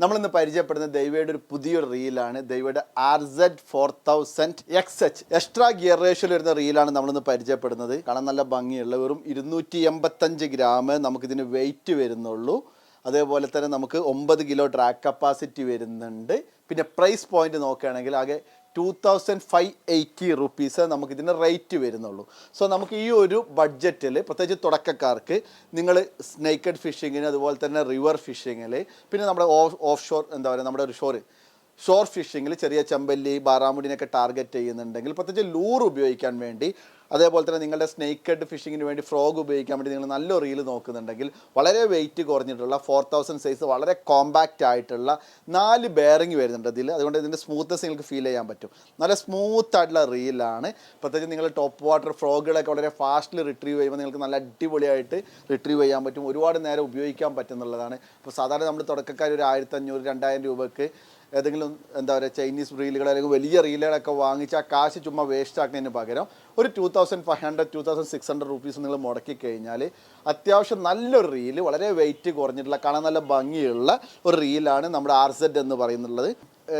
നമ്മളിന്ന് പരിചയപ്പെടുന്ന ദൈവയുടെ ഒരു പുതിയൊരു റീലാണ്. ദൈവയുടെ R Z four thousand X H extra gear റേഷ്യോയിൽ വരുന്ന റീലാണ് നമ്മളിന്ന് പരിചയപ്പെടുന്നത്. കാണാൻ നല്ല ഭംഗിയുള്ള വെറും ഇരുന്നൂറ്റി എൺപത്തഞ്ച് ഗ്രാം നമുക്കിതിന് വെയിറ്റ് വരുന്നുള്ളൂ. അതേപോലെ തന്നെ നമുക്ക് ഒമ്പത് കിലോ ട്രാക്ക് കപ്പാസിറ്റി വരുന്നുണ്ട്. പിന്നെ പ്രൈസ് പോയിന്റ് നോക്കുകയാണെങ്കിൽ ആകെ two thousand five eighty rupees നമുക്കിതിന്റെ rate വരുന്നുള്ളൂ. സോ നമുക്ക് ഈ ഒരു ബഡ്ജറ്റിൽ പ്രത്യേകിച്ച് തുടക്കക്കാർക്ക് നിങ്ങൾ സ്നേക്കഡ് ഫിഷിങ്ങിന് അതുപോലെ തന്നെ റിവർ ഫിഷിങ്ങിൽ പിന്നെ നമ്മുടെ ഓഫ് ഷോർ എന്താ പറയുക നമ്മുടെ ഒരു ഷോർ ഷോർ ഫിഷിങ്ങിൽ ചെറിയ ചെമ്പല്ലി ബാറാമുടിനൊക്കെ ടാർഗറ്റ് ചെയ്യുന്നുണ്ടെങ്കിൽ പ്രത്യേകിച്ച് ലൂർ ഉപയോഗിക്കാൻ വേണ്ടി അതേപോലെ തന്നെ നിങ്ങളുടെ സ്നേക്കഡ് ഫിഷിങ്ങിന് വേണ്ടി ഫ്രോഗ് ഉപയോഗിക്കാൻ വേണ്ടി നിങ്ങൾ നല്ല റീൽ നോക്കുന്നുണ്ടെങ്കിൽ വളരെ വെയിറ്റ് കുറഞ്ഞിട്ടുള്ള ഫോർ തൗസൻഡ് സൈസ് വളരെ കോമ്പാക്റ്റ് ആയിട്ടുള്ള നാല് ബെയറിങ് വരുന്നുണ്ട് ഇതിൽ അതുകൊണ്ട് ഇതിന്റെ സ്മൂത്ത്നെസ് നിങ്ങൾക്ക് ഫീൽ ചെയ്യാൻ പറ്റും. നല്ല സ്മൂത്ത് ആയിട്ടുള്ള റീലാണ് പ്രത്യേകിച്ച് നിങ്ങൾ ടോപ്പ് വാട്ടർ ഫ്രോഗുകളൊക്കെ വളരെ ഫാസ്റ്റിൽ റിട്രീവ് ചെയ്യുമ്പോൾ നിങ്ങൾക്ക് നല്ല അടിപൊളിയായിട്ട് റിട്രീവ് ചെയ്യാൻ പറ്റും. ഒരുപാട് നേരം ഉപയോഗിക്കാൻ പറ്റുന്നുള്ളതാണ്. ഇപ്പോൾ സാധാരണ നമ്മൾ തുടക്കക്കാർ ഒരു ആയിരത്തഞ്ഞൂറ് രണ്ടായിരം രൂപയ്ക്ക് ഏതെങ്കിലും എന്താ പറയുക ചൈനീസ് റീലുകൾ അല്ലെങ്കിൽ വലിയ റീലുകളൊക്കെ വാങ്ങിച്ച് ആ കാശ് ചുമ്മാ വേസ്റ്റ് ആക്കുന്നതിന് പകരം ഒരു two thousand five hundred to thousand six hundred rupees നിങ്ങൾ മുടക്കി കഴിഞ്ഞാൽ അത്യാവശ്യം നല്ലൊരു റീൽ വളരെ വെയിറ്റ് കുറഞ്ഞിട്ടുള്ള കാണാൻ നല്ല ഭംഗിയുള്ള ഒരു റീലാണ് നമ്മുടെ ആർ സെഡ് എന്ന് പറയുന്നുള്ളത്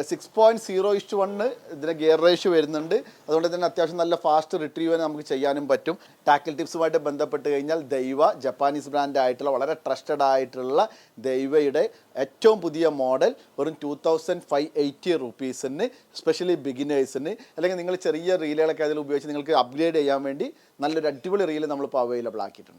six point zero is to one ഇതിന് ഗിയർ റേഷ്യോ വരുന്നുണ്ട്. അതുകൊണ്ട് തന്നെ അത്യാവശ്യം നല്ല ഫാസ്റ്റ് റിട്രീവ് നമുക്ക് ചെയ്യാനും പറ്റും. ടാക്കിൾ ടിപ്സുമായിട്ട് ബന്ധപ്പെട്ട് കഴിഞ്ഞാൽ ദൈവ ജപ്പാനീസ് ബ്രാൻഡ് ആയിട്ടുള്ള വളരെ ട്രസ്റ്റഡ് ആയിട്ടുള്ള ദൈവയുടെ ഏറ്റവും പുതിയ മോഡൽ വെറും ടു തൗസൻഡ് ഫൈവ് എയ്റ്റി റുപ്പീസിന് സ്പെഷ്യലി ബിഗിനേഴ്സിന് അല്ലെങ്കിൽ നിങ്ങൾ ചെറിയ റീലുകളൊക്കെ അതിൽ ഉപയോഗിച്ച് നിങ്ങൾക്ക് അപ്ഗ്രേഡ് ചെയ്യാൻ വേണ്ടി നല്ലൊരു അടിപൊളി റീൽ നമ്മളിപ്പോൾ അവൈലബിൾ ആക്കിയിട്ടുണ്ട്.